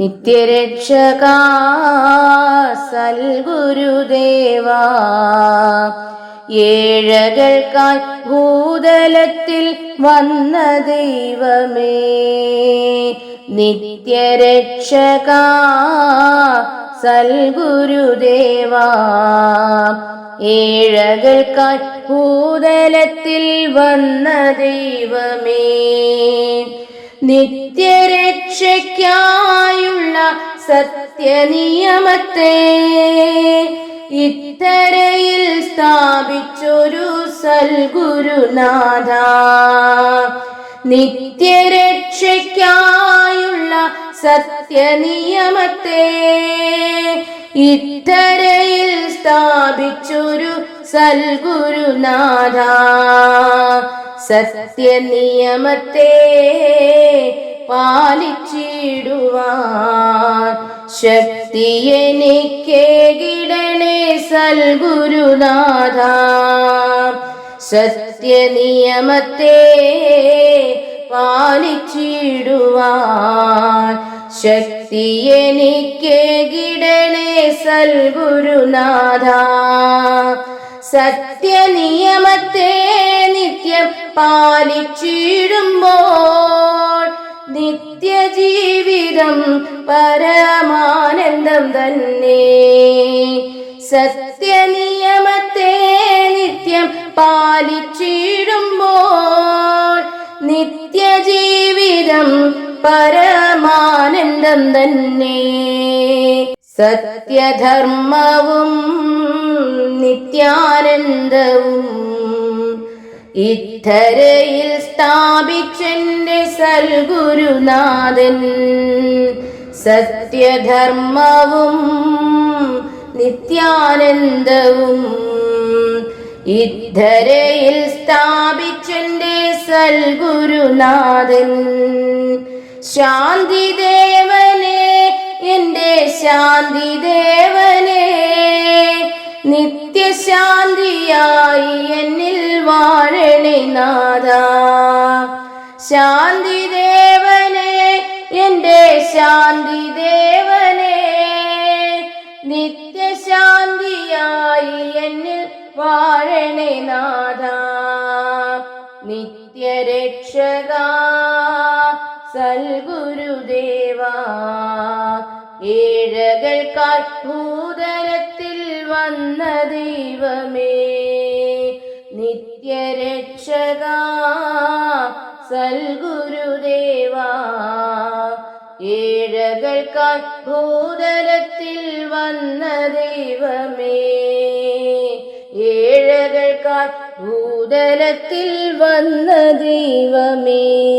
നിത്യരക്ഷക സൽഗുരുദേവാ ഏഴകൾക്കായി ഭൂതലത്തിൽ വന്ന ദൈവമേ. നിത്യരക്ഷക സൽഗുരുദേവാ ഏഴകൾക്കായി ഭൂതലത്തിൽ വന്ന ദൈവമേ. നിത്യരക്ഷയ്ക്കായുള്ള സത്യനിയമത്തെ ഇത്തരയിൽ സ്ഥാപിച്ചൊരു സൽഗുരുനാഥ. നിത്യരക്ഷയ്ക്കായുള്ള സത്യനിയമത്തെ ഇത്തരയിൽ സ്ഥാപിച്ചൊരു സൽഗുരുനാഥ. സത്യനിയമത്തെ പാലിച്ചിടുവാൻ. ശക്തി എനിക്കേകിടണേ സൽഗുരുനാഥ. സത്യനിയമത്തെ പാലിച്ചിടുവാൻ. ശക്തി എനിക്കേകിടണേ സൽഗുരുനാഥ. സത്യനിയമത്തെ നിത്യം പാലിച്ചിടുമ്പോൾ നിത്യജീവിതം പരമാനന്ദം തന്നെ. സത്യനിയമത്തെ നിത്യം പാലിച്ചിടുമ്പോൾ നിത്യജീവിതം പരമാനന്ദം തന്നെ. സത്യധർമ്മവും ഇത്തരയിൽ സ്ഥാപിച്ചെന്റെ സൽഗുരുനാഥൻ. സത്യധർമ്മവും നിത്യാനന്ദവും ഇദ്ധരയിൽ സ്ഥാപിച്ചെന്റെ സൽഗുരുനാഥൻ. ശാന്തിദേവനെ എന്റെ ശാന്തിദേവനെ വാഴണേ ദേവനെ എന്റെ എന്റെ ശാന്തിദേവനെ നിത്യശാന്തിയായി എന്നിൽ വാഴണേ നാഥ. നിത്യരക്ഷക സൽഗുരുദേവാ ഏഴകൾ ഭൂതലത്തിൽ വന്ന ദൈവമേ. നിത്യരക്ഷക സൽഗുരുദേവാ. ഏഴകൾക്കായി ഭൂതലത്തിൽ വന്ന ദൈവമേ. ഏഴകൾക്കായി ഭൂതലത്തിൽ വന്ന ദൈവമേ.